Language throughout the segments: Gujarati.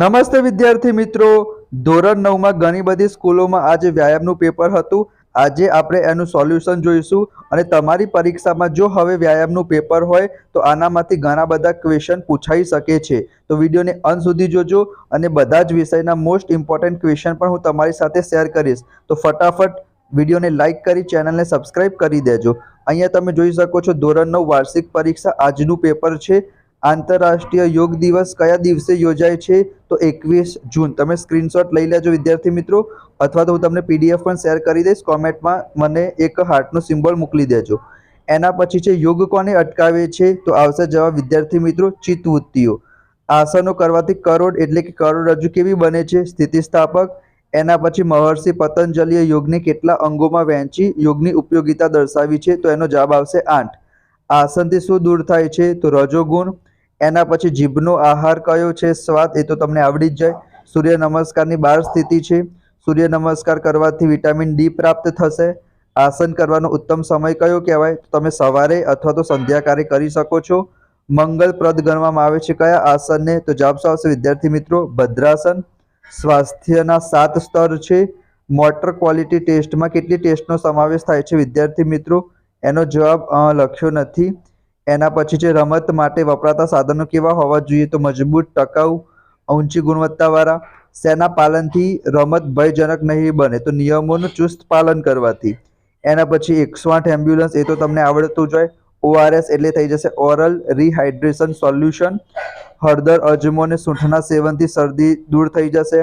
નમસ્તે વિદ્યાર્થી મિત્રો. ધોરણ નવમાં ઘણી બધી સ્કૂલોમાં આજે વ્યાયામનું પેપર હતું. આજે આપણે એનું સોલ્યુશન જોઈશું અને તમારી પરીક્ષામાં જો હવે વ્યાયામનું પેપર હોય તો આનામાંથી ઘણા બધા ક્વેશ્ચન પૂછાઈ શકે છે. તો વિડીયોને અંત સુધી જોજો અને બધા જ વિષયના મોસ્ટ ઇમ્પોર્ટન્ટ ક્વેશ્ચન પણ હું તમારી સાથે શેર કરીશ. તો ફટાફટ વિડીયોને લાઇક કરી ચેનલને સબસ્ક્રાઇબ કરી દેજો. અહીંયા તમે જોઈ શકો છો ધોરણ નવ વાર્ષિક પરીક્ષા આજનું પેપર છે. આંતરરાષ્ટ્રીય યોગ દિવસ કયા દિવસે યોજાય છે? તો એકવીસ જૂન. તમે સ્ક્રીનશોટ લઈ લેજો વિદ્યાર્થી મિત્રો, અથવા તો હું તમને પીડીએફ પણ શેર કરી દઈશ. કોમેન્ટમાં મને એક હાર્ટનું સિમ્બોલ મોકલી દેજો. એના પછી છે, યોગ કોને અટકાવે છે? તો આવશે જવાબ વિદ્યાર્થી મિત્રો, ચિત્તવૃત્તિઓ. આસનો કરવાથી કરોડ એટલે કે કરોડરજ્જુ કેવી બને છે? સ્થિતિસ્થાપક. એના પછી મહર્ષિ પતંજલિએ યોગને કેટલા અંગોમાં વહેંચી? યોગની ઉપયોગિતા દર્શાવી છે. તો એનો જવાબ આવશે આઠ. આસનથી શું દૂર થાય છે? તો રજોગુણ. એના પછી જીભનો આહાર કયો છે? સ્વાદ, એ તો તમને આવડી જ જાય. સૂર્ય નમસ્કારની બાર સ્થિતિ છે. સૂર્ય નમસ્કાર કરવાથી વિટામિન ડી પ્રાપ્ત થશે. આસન કરવાનો ઉત્તમ સમય કયો કહેવાય? તમે સવારે અથવા તો સંધ્યાકાળે કરી શકો છો. મંગલપ્રદ ગણવામાં આવે છે કયા આસનને? તો જવાબ શું આવશે વિદ્યાર્થી મિત્રો? ભદ્રાસન. સ્વાસ્થ્યના સાત સ્તર છે. મોટર ક્વોલિટી ટેસ્ટમાં કેટલી ટેસ્ટનો સમાવેશ થાય છે વિદ્યાર્થી મિત્રો? એનો જવાબ લખ્યો નથી. એના પછી છે રમત માટે વપરાતા સાધનો કેવા હોવા જોઈએ તો મજબૂત ટકાઉ, ઊંચી ગુણવત્તાવાળા, શેના પાલનથી રમત ભયજનક નહીં બને તો નિયમોનું ચુસ્ત પાલન કરવાથી. એના પછી એકસો આઠ એમ્બ્યુલન્સ, એ તો તમને આવડતું જ હોય, ઓઆરએસ એટલે થઈ જશે ઓરલ રિહાઇડ્રેશન સોલ્યુશન. હળદર અજમો અને સૂંઠના સેવનથી શરદી દૂર થઈ જશે.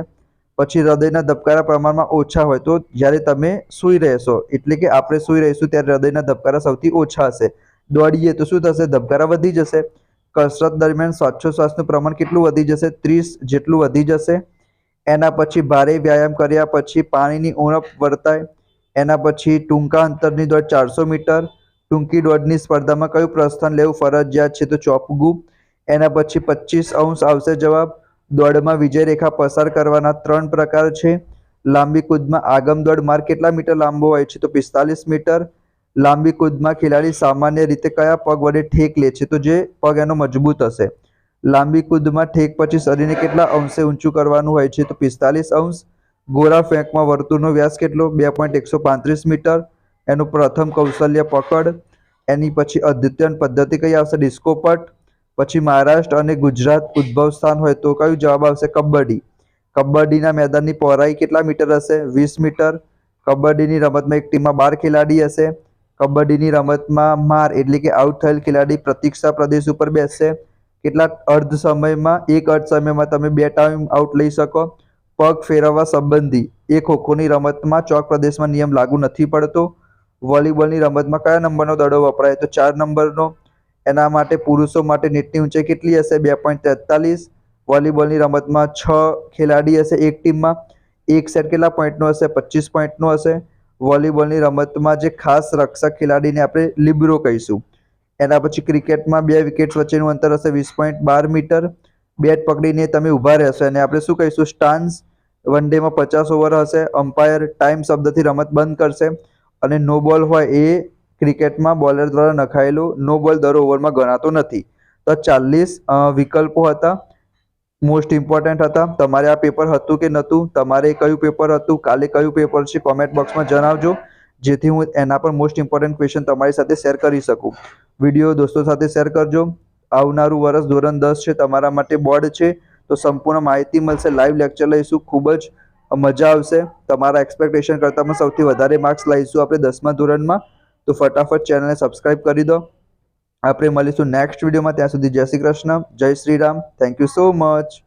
પછી હૃદયના ધબકારા પ્રમાણમાં ઓછા હોય તો જ્યારે તમે સૂઈ રહેશો, એટલે કે આપણે સૂઈ રહીશું ત્યારે હૃદયના ધબકારા સૌથી ઓછા હશે. દોડીએ તો શું થશે? ધબકારા વધી જશે. કસરત દરમિયાન શ્વાસોશ્વાસનું પ્રમાણ કેટલું વધી જશે? ત્રીસ જેટલું વધી જશે. એના પછી ભારે વ્યાયામ કર્યા પછી પાણીની ઉણપ વર્તાય. એના પછી ટૂંકા અંતરની દોડ ચારસો મીટર. ટૂંકી દોડની સ્પર્ધામાં કયું પ્રસ્થાન લેવું ફરજિયાત છે તો ચોપગું. એના પછી પચીસ અંશ આવશે જવાબ. દોડમાં વિજય રેખા પસાર કરવાના ત્રણ પ્રકાર છે. લાંબી કૂદમાં આગમ દોડ માર્ગ કેટલા મીટર લાંબો હોય છે? તો પિસ્તાલીસ મીટર. લાંબી કૂદમાં ખેલાડી સામાન્ય રીતે કયા પગ વડે ઠેક લે છે? તો જે પગ એનો મજબૂત હશે. લાંબી કૂદમાં ઠેક પછી શરીરને કેટલા અંશે ઊંચું કરવાનું હોય છે? તો પિસ્તાલીસ અંશ. ગોળા ફેંકમાં વર્તુળનો વ્યાસ કેટલો? બે પોઈન્ટ એકસો પાંત્રીસ મીટર. એનું પ્રથમ કૌશલ્ય પકડ. એની પછી અદ્યતન પદ્ધતિ કઈ આવશે? ડિસ્કોપટ પછી મહારાષ્ટ્ર અને ગુજરાત ઉદ્ભવ સ્થાન હોય તો કયું જવાબ આવશે? કબડ્ડી. કબડ્ડીના મેદાનની પહોળાઈ કેટલા મીટર હશે? વીસ મીટર. કબડ્ડીની રમતમાં એક ટીમમાં બાર ખેલાડી હશે. કબડ્ડીની રમતમાં માર એટલે કે આઉટ થયેલ ખેલાડી પ્રતિક્ષા પ્રદેશ ઉપર બેસશે. કેટલા અર્ધ સમયમાં? એક અર્ધ સમયમાં તમે બે ટાઈમ આઉટ લઈ શકો. પગ ફેરવવા સંબંધી. એ ખોખોની રમતમાં ચોક પ્રદેશમાં નિયમ લાગુ નથી પડતો. વોલીબોલની રમતમાં કયા નંબરનો દડો વપરાય? તો ચાર નંબરનો એના માટે પુરુષો માટે નેટની ઊંચાઈ કેટલી હશે? બે પોઈન્ટ તેતાલીસ. વોલીબોલની રમતમાં છ ખેલાડી હશે એક ટીમમાં. એક સેટ કેટલા પોઈન્ટનો હશે? પચીસ પોઈન્ટનો હશે. વોલીબોલની રમતમાં જે ખાસ રક્ષક ખેલાડીને આપણે લિબ્રો કહીશું. એના પછી ક્રિકેટમાં બે વિકેટ્સ વચ્ચેનું અંતર હશે વીસ પોઈન્ટ બાર મીટર. બેટ પકડીને તમે ઊભા રહેશો. અને આપણે શું કહીશું? સ્ટાન્સ. વન ડેમાં પચાસ ઓવર હશે. અમ્પાયર ટાઈમ શબ્દથી રમત બંધ કરશે. અને નો બોલ હોય એ ક્રિકેટમાં બોલર દ્વારા નખાયેલો નો બોલ દર ઓવરમાં ગણાતો નથી. તો ચાલીસ વિકલ્પો હતા. મોસ્ટ ઇમ્પોર્ટન્ટ હતા. તમારે આ પેપર હતું કે નહોતું? તમારે કયું પેપર હતું? કાલે કયું પેપર છે? કોમેન્ટ બોક્સમાં જણાવજો. જેથી હું એના પર મોસ્ટ ઇમ્પોર્ટન્ટ ક્વેશ્ચન તમારી સાથે શેર કરી શકું. વીડિયો દોસ્તો સાથે શેર કરજો. આવનારું વર્ષ ધોરણ દસ છે. તમારા માટે બોર્ડ છે. તો સંપૂર્ણ માહિતી મળશે. લાઈવ લેક્ચર લઈશું. ખૂબ જ મજા આવશે. તમારા એક્સપેક્ટેશન કરતાં પણ સૌથી વધારે માર્ક્સ લઈશું આપણે દસમા ધોરણમાં. તો ફટાફટ ચેનલને સબસ્ક્રાઇબ કરી દો. આપણે મળીશું નેક્સ્ટ વિડીયોમાં ત્યાં સુધી જય શ્રી કૃષ્ણ, જય Shri Ram. Thank you so much